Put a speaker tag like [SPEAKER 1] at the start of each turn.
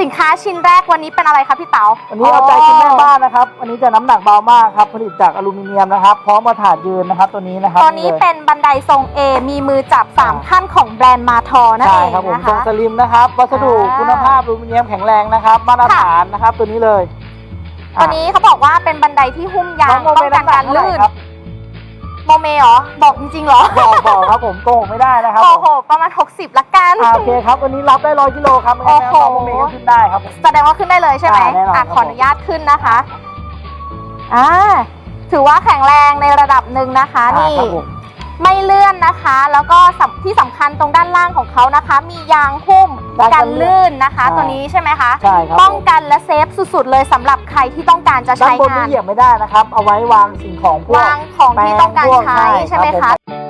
[SPEAKER 1] สินค้าชิ้นแรกวันนี้เป็นอะไรคะพี่เต๋า
[SPEAKER 2] วันนี้เอาใจคุณแม่บ้านนะครับ อันนี้จะน้ำหนักเบามากครับ ผลิตจากอลูมิเนียมนะครับ พร้อมมาถาดยืนนะครับ ตัวนี้นะครับ
[SPEAKER 1] ตัวนี้
[SPEAKER 2] ลย
[SPEAKER 1] เป็นบันไดทรง A มีมือจับ
[SPEAKER 2] อ่า
[SPEAKER 1] 3ขั้นของแบรนด์มาทอนั่น
[SPEAKER 2] ใช่
[SPEAKER 1] เอง
[SPEAKER 2] ครับผม
[SPEAKER 1] นะ
[SPEAKER 2] ทรง
[SPEAKER 1] คะ
[SPEAKER 2] สลิมนะครับ วัสดุ
[SPEAKER 1] อ่า
[SPEAKER 2] คุณภาพอลูมิเนียมแข็งแรงนะครับ มาตรฐานนะครับ ตัวนี้เลย
[SPEAKER 1] ตัวนี้เขาบอกว่าเป็นบันไดที่หุ้มยา
[SPEAKER 2] น้องงโม
[SPEAKER 1] ป้
[SPEAKER 2] เม
[SPEAKER 1] องกัน
[SPEAKER 2] น้ำหนั
[SPEAKER 1] กากร
[SPEAKER 2] เท่าไหร่
[SPEAKER 1] ลื่น
[SPEAKER 2] ครับ
[SPEAKER 1] โมเมเหรอ บอกจริงๆเหรอ
[SPEAKER 2] บอกบอกครับผมโกหกไม่ได้นะครับ
[SPEAKER 1] โอ้
[SPEAKER 2] ผม
[SPEAKER 1] โห ประมาณ 60 ละกัน
[SPEAKER 2] อ่าโอเคครับวันนี้รับได้ร้อยกิโลครับงั้น
[SPEAKER 1] โอ้โห
[SPEAKER 2] น้องโมเมก็ขึ้นได้ครับผม
[SPEAKER 1] แสดงว่าขึ้นได้เลยใช่ไหม
[SPEAKER 2] อ่าแน่นอนครั
[SPEAKER 1] อะ
[SPEAKER 2] บ
[SPEAKER 1] ขออนุญาตขึ้นนะคะอ่าถือว่าแข็งแรงในระดับหนึ่งนะคะ
[SPEAKER 2] อ่า
[SPEAKER 1] นี่
[SPEAKER 2] ครับผม
[SPEAKER 1] ไม่เลื่อนนะคะ แล้วก็สำที่สำคัญตรงด้านล่างของเขานะคะ มียางหุ้ม
[SPEAKER 2] ยางกั
[SPEAKER 1] กันน
[SPEAKER 2] ลื่
[SPEAKER 1] ลื่
[SPEAKER 2] น
[SPEAKER 1] นนะคะ
[SPEAKER 2] อ่า
[SPEAKER 1] ตัวนี้ใช่ไหมคะ
[SPEAKER 2] ใช่ครับ
[SPEAKER 1] ป้องกันและเซฟสุดๆเลยสำหรับใครที่ต้องการจะ
[SPEAKER 2] ด้าน
[SPEAKER 1] ใช้
[SPEAKER 2] บน
[SPEAKER 1] งา
[SPEAKER 2] นี่
[SPEAKER 1] น
[SPEAKER 2] เหยียบไม่ได้นะครับ เอาไว้วางสิ่งของพวก
[SPEAKER 1] วางของที่ต้องการ
[SPEAKER 2] แปรงพวก
[SPEAKER 1] ใช้ใช่ไหม
[SPEAKER 2] รั
[SPEAKER 1] คะ
[SPEAKER 2] บผ